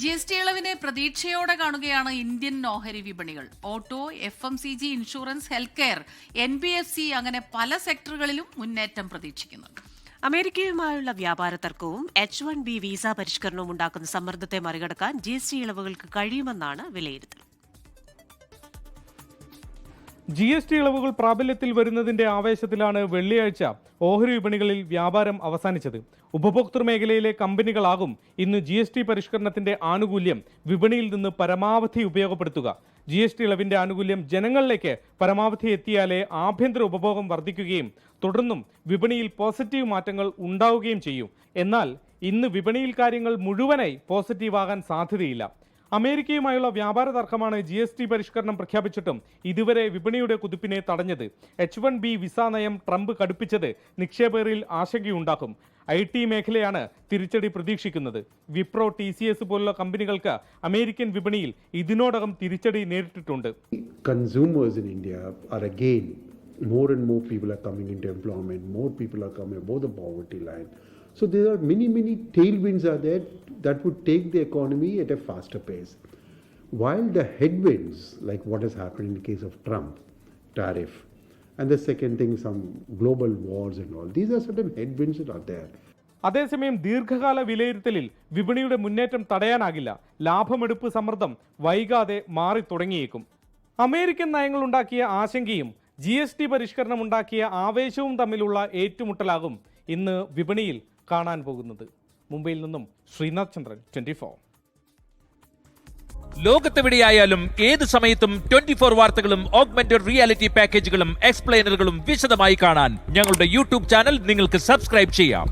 G S T ഇളവിനെ പ്രതീക്ഷയോടെ കാണുകയാണ് Indian ഓഹരി വിപണികൾ. Auto F M C G insurance health care N B F C അങ്ങനെ പല സെക്ടറുകളിലും മുന്നേറ്റം പ്രതീക്ഷിക്കുന്നു അമേരിക്കയുമായുള്ള വ്യാപാര തർക്കവും എച്ച് വൺ ബി വിസ പരിഷ്കരണവും ഉണ്ടാക്കുന്ന സമ്മർദ്ദത്തെ മറികടക്കാൻ ജി എസ് ടി ഇളവുകൾക്ക് കഴിയുമെന്നാണ് വിലയിരുത്തൽ. ജി എസ് ടി ഇളവുകൾ പ്രാബല്യത്തിൽ വരുന്നതിന്റെ ആവേശത്തിലാണ് വെള്ളിയാഴ്ച ഓഹരി വിപണികളിൽ വ്യാപാരം അവസാനിച്ചത്. ഉപഭോക്തൃ മേഖലയിലെ കമ്പനികളാകും ഇന്ന് ജി എസ് ടി പരിഷ്കരണത്തിന്റെ ആനുകൂല്യം വിപണിയിൽ നിന്ന് പരമാവധി ഉപയോഗപ്പെടുത്തുക. ജി എസ് ടി ഇളവിന്റെ ആനുകൂല്യം ജനങ്ങളിലേക്ക് പരമാവധി എത്തിയാലേ ആഭ്യന്തര ഉപഭോഗം വർദ്ധിക്കുകയും തുടർന്നും വിപണിയിൽ പോസിറ്റീവ് മാറ്റങ്ങൾ ഉണ്ടാവുകയും ചെയ്യും. എന്നാൽ ഇന്ന് വിപണിയിൽ കാര്യങ്ങൾ മുഴുവനായി പോസിറ്റീവ് ആകാൻ സാധ്യതയില്ല. അമേരിക്കയുമായുള്ള വ്യാപാര തർക്കമാണ് ജി എസ് ടി പരിഷ്കരണം പ്രഖ്യാപിച്ചിട്ടും ഇതുവരെ വിപണിയുടെ കുതിപ്പിനെ തടഞ്ഞത്. എച്ച് വൺ ബി വിസ നയം ട്രംപ് കടുപ്പിച്ചത് നിക്ഷേപകരിൽ ആശങ്കയുണ്ടാക്കും. ഐ ടി മേഖലയാണ് തിരിച്ചടി പ്രതീക്ഷിക്കുന്നത്. വിപ്രോ ടി സി എസ് പോലുള്ള കമ്പനികൾക്ക് അമേരിക്കൻ വിപണിയിൽ ഇതിനോടകം തിരിച്ചടി നേരിട്ടിട്ടുണ്ട്. Consumers in India are again more and more people are coming into employment, more people are coming above the poverty line. So there are many, many tailwinds are there. That would take the economy at a faster pace. While the headwinds, like what has happened in the case of Trump, tariff, and the second thing, some global wars and all, these are certain headwinds that are there. അതേസമയം ദീർഘകാല വിലയിരുത്തലിൽ വിപണിയുടെ മുന്നേറ്റം തടയാനാകില്ല ലാഭമെടുപ്പ് സമ്മർദ്ദം വൈകാതെ മാറി തുടങ്ങിയേക്കും American നയങ്ങൾ ഉണ്ടാക്കിയ ആശങ്കയും ജി എസ് ടി പരിഷ്കരണം ഉണ്ടാക്കിയ ആവേശവും തമ്മിലുള്ള ഏറ്റുമുട്ടലാകും ഇന്ന് വിപണിയിൽ കാണാൻ പോകുന്നത് മുംബൈയിൽ നിന്നും ശ്രീനാഥ് ചന്ദ്രൻ ട്വന്റി ഫോർ ലോകത്തെവിടെയായാലും ഏത് സമയത്തും ട്വന്റി ഫോർ വാർത്തകളും ഓഗ്മെന്റഡ് റിയാലിറ്റി പാക്കേജുകളും എക്സ്പ്ലെയിനറുകളും വിശദമായി കാണാൻ ഞങ്ങളുടെ യൂട്യൂബ് ചാനൽ നിങ്ങൾക്ക് സബ്സ്ക്രൈബ് ചെയ്യാം.